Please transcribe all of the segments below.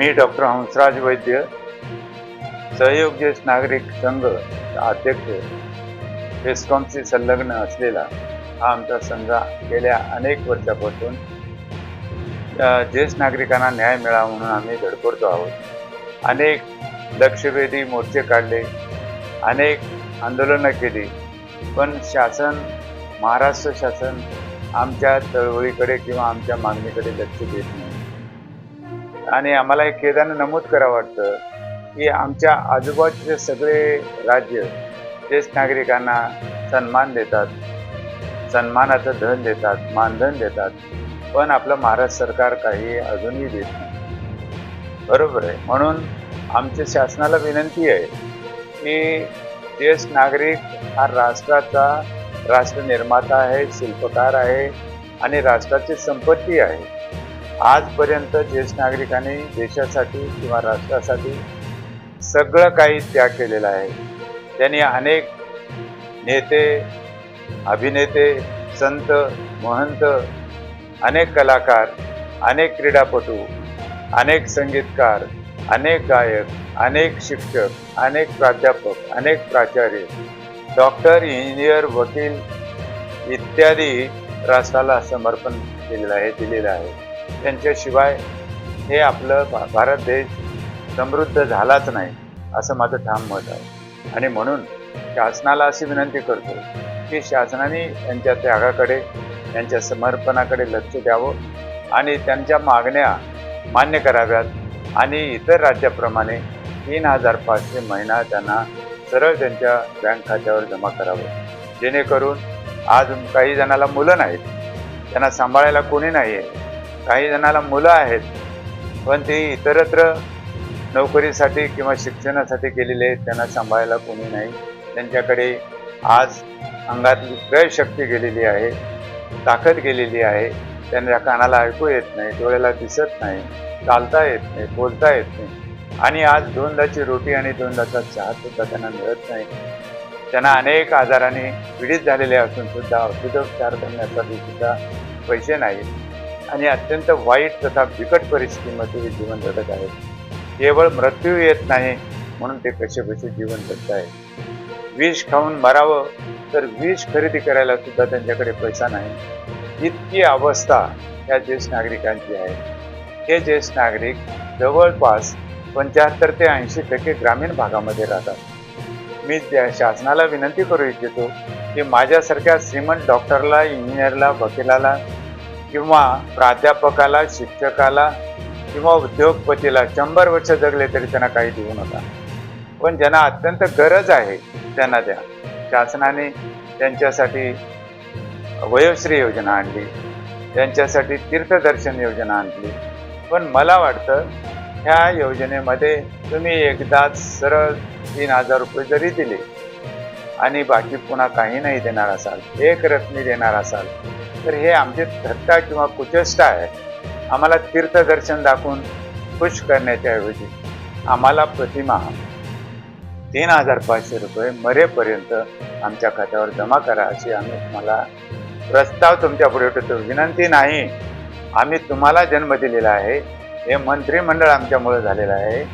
मी doctor Hansraj वैद्य सहयोग ज्येष्ठ नागरिक संघ अध्यक्ष बेस्कॉमशी संलग्न असलेला हा आमचा संघ गेल्या अनेक वर्षापासून ज्येष्ठ नागरिकांना न्याय मिळावा म्हणून आम्ही धडपडतो आहोत. अनेक लक्षवेधी मोर्चे काढले अनेक आंदोलनं केली पण शासन महाराष्ट्र शासन आमच्या चळवळीकडे किंवा आमच्या मागणीकडे लक्ष देत नाही. आणि आम्हाला एक खेदानं नमूद करावं वाटतं की आमच्या आजूबाजूचे सगळे राज्य ज्येष्ठ नागरिकांना सन्मान देतात सन्मानाचं धन देतात मानधन देतात पण आपलं महाराष्ट्र सरकार काही अजूनही देत नाही. बरोबर आहे. म्हणून आमच्या शासनाला विनंती आहे की ज्येष्ठ नागरिक हा राष्ट्राचा राष्ट्रनिर्माता आहे शिल्पकार आहे आणि राष्ट्राची संपत्ती आहे. आजपर्यंत ज्येष्ठ नागरिकांनी देशासाठी किंवा राष्ट्रासाठी सगळं काही त्याग केलेला आहे. त्यांनी अनेक नेते अभिनेते संत महंत अनेक कलाकार अनेक क्रीडापटू अनेक संगीतकार अनेक गायक अनेक शिक्षक अनेक प्राध्यापक अनेक प्राचार्य डॉक्टर इंजिनियर वकील इत्यादी राष्ट्राला समर्पण केलेलं आहे दिलेलं आहे. त्यांच्याशिवाय हे आपलं भा- भारत देश समृद्ध झालाच नाही असं माझं ठाम मत आहे. आणि म्हणून शासनाला अशी विनंती करतो की शासनाने त्यांच्या त्यागाकडे त्यांच्या समर्पणाकडे लक्ष द्यावं आणि त्यांच्या मागण्या मान्य कराव्यात. आणि इतर राज्याप्रमाणे तीन हजार पाचशे महिना त्यांना सरळ त्यांच्या बँक खात्यावर जमा करावं. जेणेकरून आज काही जणाला मुलं नाहीत त्यांना सांभाळायला कोणी नाही आहे काही जणाला मुलं आहेत पण ते इतरत्र नोकरीसाठी किंवा शिक्षणासाठी गेलेले आहेत त्यांना सांभाळायला कोणी नाही. त्यांच्याकडे आज अंगातली क्रयशक्ती गेलेली आहे ताकद गेलेली आहे. त्यांच्या कानाला ऐकू येत नाही डोळ्याला दिसत नाही चालता येत नाही बोलता येत नाही. आणि आज दोनदाची रोटी आणि दोनदाचा चहा सुद्धा त्यांना मिळत नाही. त्यांना अनेक आजाराने पीडित झालेले असून सुद्धा औषधोपचार करण्यासाठी सुद्धा पैसे नाहीत. आणि अत्यंत वाईट तथा बिकट परिस्थितीमध्ये हे जीवन जगत आहेत केवळ मृत्यू येत नाही म्हणून ते कसे कसे जीवन जगत आहेत विष खाऊन मरावं तर विष खरेदी करायला सुद्धा त्यांच्याकडे पैसा नाही. इतकी अवस्था या ज्येष्ठ नागरिकांची आहे. हे ज्येष्ठ नागरिक जवळपास पंच्याहत्तर ते ऐंशी टक्के ग्रामीण भागामध्ये राहतात. मी त्या शासनाला विनंती करू इच्छितो की माझ्यासारख्या श्रीमंत डॉक्टरला इंजिनियरला वकिलाला किंवा प्राध्यापकाला शिक्षकाला किंवा उद्योगपतीला शंभर वर्ष जगले तरी त्यांना काही देऊ नका. पण ज्यांना अत्यंत गरज आहे त्यांना द्या. शासनाने त्यांच्यासाठी वयोश्री योजना आणली. त्यांच्यासाठी तीर्थदर्शन योजना आणली. पण मला वाटतं ह्या योजनेमध्ये तुम्ही एकदाच सरळ तीन हजार रुपये जरी दिले आणि बाकी पुन्हा काही नाही देणार असाल. एक रकमी देणार असाल. तर हे आमचे थट्टा किंवा कुचेष्टा आहे. आम्हाला तीर्थदर्शन दाखवून खुश करण्याच्या ऐवजी आम्हाला प्रतिमा तीन हजार पाचशे रुपये मरेपर्यंत आमच्या खात्यावर जमा करा अशी आम्ही तुम्हाला प्रस्ताव तुमच्यापुढे ठेवतो. विनंती नाही. आम्ही तुम्हाला जन्म दिलेला आहे. हे मंत्रिमंडळ आमच्यामुळे झालेलं आहे.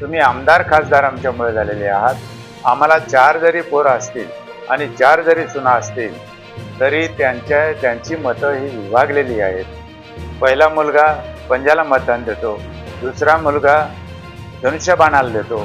तुम्ही आमदार खासदार आमच्यामुळे झालेले आहात. आम्हाला चार जरी पोरं असतील आणि चार जरी सुना असतील तरी त्यांच्या त्यांची मतं ही विभागलेली आहेत. पहिला मुलगा पंजाला मतदान देतो दुसरा मुलगा धनुष्यबाणाला देतो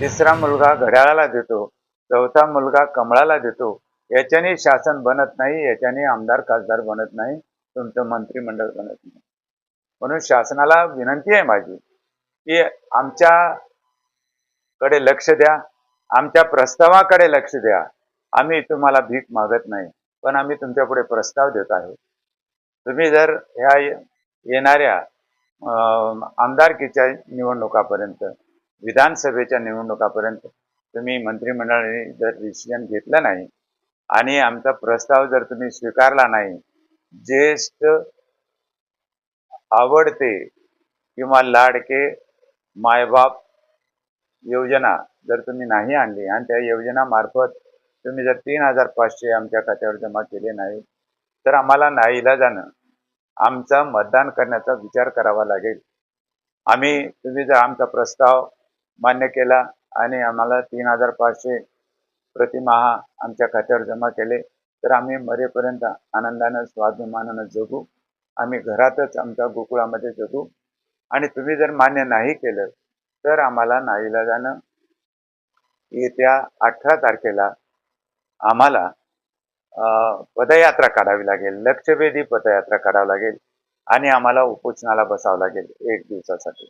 तिसरा मुलगा घड्याळाला देतो चौथा मुलगा कमळाला देतो. याच्याने शासन बनत नाही याच्याने आमदार खासदार बनत नाही तुमचं मंत्रिमंडळ बनत नाही. म्हणून शासनाला विनंती आहे माझी की आमच्याकडे लक्ष द्या आमच्या प्रस्तावाकडे लक्ष द्या. आम्ही तुम्हाला भीक मागत नाही पण आम्ही तुमच्यापुढे प्रस्ताव देत आहोत तुम्ही जर ह्या येणाऱ्या आमदारकीच्या निवडणुकापर्यंत विधानसभेच्या निवडणुकापर्यंत तुम्ही मंत्रिमंडळाने जर डिसिजन घेतलं नाही आणि आमचा प्रस्ताव जर तुम्ही स्वीकारला नाही ज्येष्ठ आवडते किंवा लाडके मायबाप योजना जर तुम्ही नाही आणली आणि त्या योजनामार्फत तुम्ही जर तीन हजार पाचशे आमच्या खात्यावर जमा केले नाही तर आम्हाला नाईलाजानं आमचा मतदान करण्याचा विचार करावा लागेल. आम्ही तुम्ही जर आमचा प्रस्ताव मान्य केला आणि आम्हाला तीन हजार पाचशे प्रतिमाहा आमच्या खात्यावर जमा केले तर आम्ही मरेपर्यंत आनंदानं स्वाभिमानानं जगू. आम्ही घरातच आमच्या गोकुळामध्ये जगू. आणि तुम्ही जर मान्य नाही केलं तर आम्हाला नाईला जाणं. येत्या अठरा तारखेला आम्हाला पदयात्रा काढावी लागेल. लक्षवेधी पदयात्रा काढावी लागेल आणि आम्हाला उपोषणाला बसावं लागेल एक दिवसासाठी.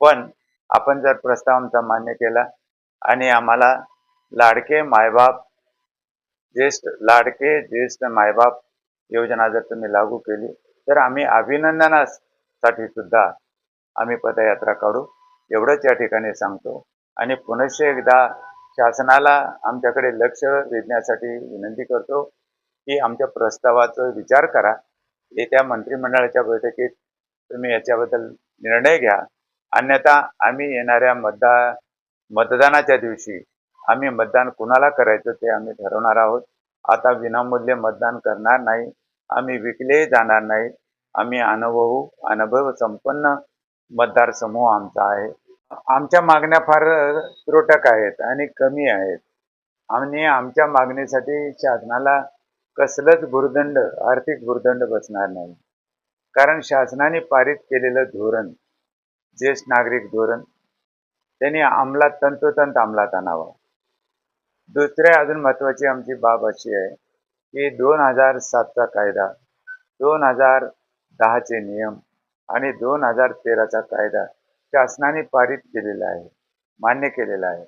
पण आपण जर प्रस्ताव आमचा मान्य केला आणि आम्हाला लाडके मायबाप ज्येष्ठ लाडके ज्येष्ठ मायबाप योजना जर तुम्ही लागू केली तर आम्ही अभिनंदनासाठी सुद्धा आम्ही पदयात्रा काढू. एवढंच या ठिकाणी सांगतो. आणि पुनश्च एकदा शासनाला आमच्याकडे लक्ष वेधण्यासाठी विनंती करतो की आमच्या प्रस्तावाचा विचार करा. येत्या मंत्रिमंडळाच्या बैठकीत तुम्ही याच्याबद्दल निर्णय घ्या. अन्यथा आम्ही येणाऱ्या मतदा मतदानाच्या दिवशी आम्ही मतदान कुणाला करायचं ते आम्ही ठरवणार आहोत. आता विनामूल्य मतदान करणार नाही. आम्ही विकले जाणार नाही. आम्ही अनुभवू अनुभव संपन्न मतदारसमूह आमचा आहे. आमच्या मागण्या फार त्रोटक आहेत आणि कमी आहेत. आणि आमच्या मागणीसाठी शासनाला कसलंच भुर्दंड आर्थिक भुर्दंड बसणार नाही. कारण शासनाने पारित केलेलं धोरण ज्येष्ठ नागरिक धोरण त्यांनी अंमलात तंतोतंत अंमलात आणावं. दुसरे अजून महत्वाची आमची बाब अशी आहे की दोन हजार सातचा कायदा दोन हजार दहाचे नियम आणि दोन हजार तेराचा कायदा शासनाने पारित केलेला आहे मान्य केलेला आहे.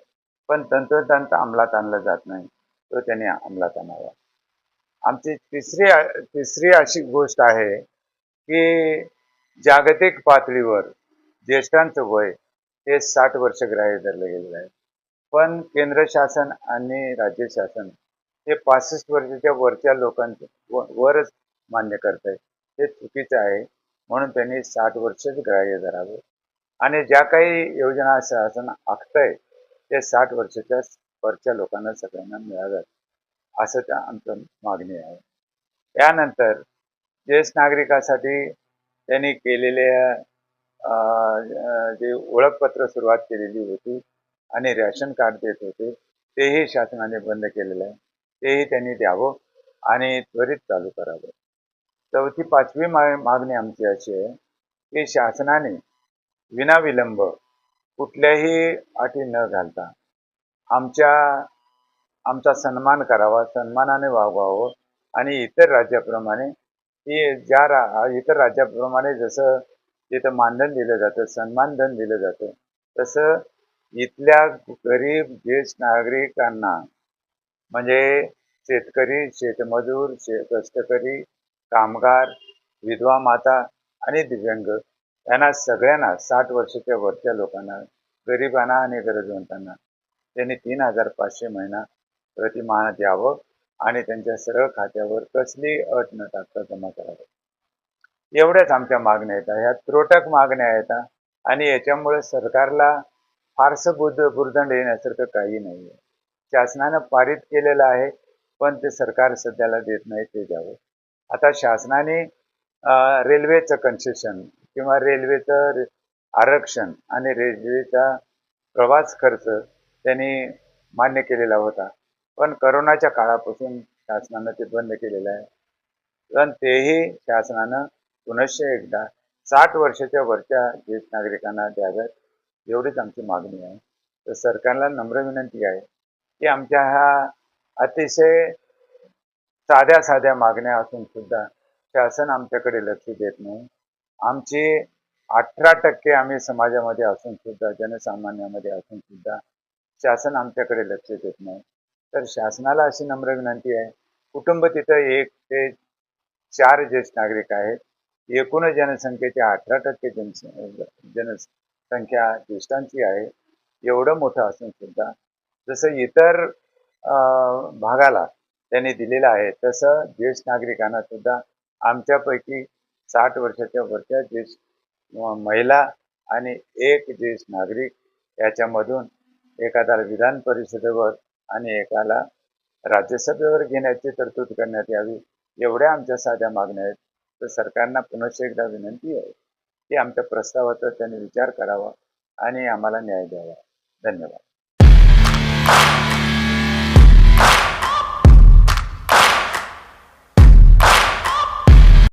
पण तंतोतंत अंमलात आणलं जात नाही तो त्यांनी अंमलात आणावा. आमची तिसरी तिसरी अशी गोष्ट आहे की जागतिक पातळीवर ज्येष्ठांचं वय हे साठ वर्ष ग्राह्य धरलं गेलेलं आहे. पण केंद्र शासन आणि राज्य शासन हे पासष्ट वर्षाच्या वरच्या लोकांचं वरच मान्य करत आहे हे चुकीचं आहे म्हणून त्यांनी साठ वर्षच ग्राह्य धरावं. आणि ज्या काही योजना शासन आखतंय ते साठ वर्षाच्या वरच्या लोकांना सगळ्यांना मिळाव्यात असं त्या आमचं मागणी आहे. त्यानंतर ज्येष्ठ नागरिकासाठी त्यांनी केलेल्या अं, जे ओळखपत्र सुरुवात केलेली होती आणि रॅशन कार्ड देत होते तेही शासनाने बंद केलेलं आहे. तेही त्यांनी द्यावं आणि त्वरित चालू करावं. चौथी पाचवी मा मागणी आमची अशी आहे की शासनाने विनाविलंब कुठल्याही अटी न घालता आमच्या आमचा सन्मान करावा सन्मानाने वागवावं आणि इतर राज्याप्रमाणे ती ज्या रा इतर राज्याप्रमाणे जसं तिथं मानधन दिलं जातं सन्मानधन दिलं जातं तसं इथल्या गरीब ज्येष्ठ नागरिकांना म्हणजे शेतकरी शेतमजूर शे कष्टकरी कामगार विधवा माता आणि दिव्यांग यांना सगळ्यांना साठ वर्षाच्या वरच्या लोकांना गरिबांना आणि गरजवंतांना त्यांनी तीन हजार पाचशे महिना प्रतिमाह द्यावं आणि त्यांच्या सरळ खात्यावर कसली अट न टाकता जमा करावं. एवढ्याच आमच्या मागण्या येतात ह्या त्रोटक मागण्या येतात आणि याच्यामुळे सरकारला फारसं बुद्ध बुरदंड येण्यासारखं काही नाही आहे. शासनानं पारित केलेलं आहे पण ते सरकार सध्याला देत नाही ते द्यावं. आता शासनाने रेल्वेचं कन्सेशन किंवा रेल्वेचं आरक्षण आणि रेल्वेचा प्रवास खर्च त्यांनी मान्य केलेला होता. पण करोनाच्या काळापासून शासनानं ते बंद केलेलं आहे. पण तेही शासनानं पुनश्च एकदा साठ वर्षाच्या वरच्या ज्येष्ठ नागरिकांना द्याव्यात एवढीच आमची मागणी आहे. तर सरकारला नम्र विनंती आहे की आमच्या ह्या अतिशय साध्या साध्या मागण्या असून सुद्धा शासन आमच्याकडे लक्ष देत नाही. आमची अठरा टक्के आम्ही समाजामध्ये असून सुद्धा जनसामान्यामध्ये असून सुद्धा शासन आमच्याकडे लक्ष देत नाही. तर शासनाला अशी नम्र विनंती आहे कुटुंब तिथं एक ते चार ज्येष्ठ नागरिक आहेत. एकूण जनसंख्येच्या अठरा टक्के जनस जनसंख्या ज्येष्ठांची आहे. एवढं मोठं असून सुद्धा जसं इतर भागाला त्यांनी दिलेलं आहे तसं ज्येष्ठ नागरिकांना सुद्धा आमच्यापैकी साठ वर्षाच्या वरच्या ज्येष्ठ महिला आणि एक ज्येष्ठ नागरिक याच्यामधून एखाद्याला विधान परिषदेवर आणि एकाला राज्यसभेवर घेण्याची तरतूद करण्यात यावी एवढ्या आमच्या साध्या मागण्या आहेत. तर सरकारना पुनश्च एकदा विनंती आहे की आमच्या प्रस्तावाचा त्यांनी विचार करावा आणि आम्हाला न्याय द्यावा. धन्यवाद.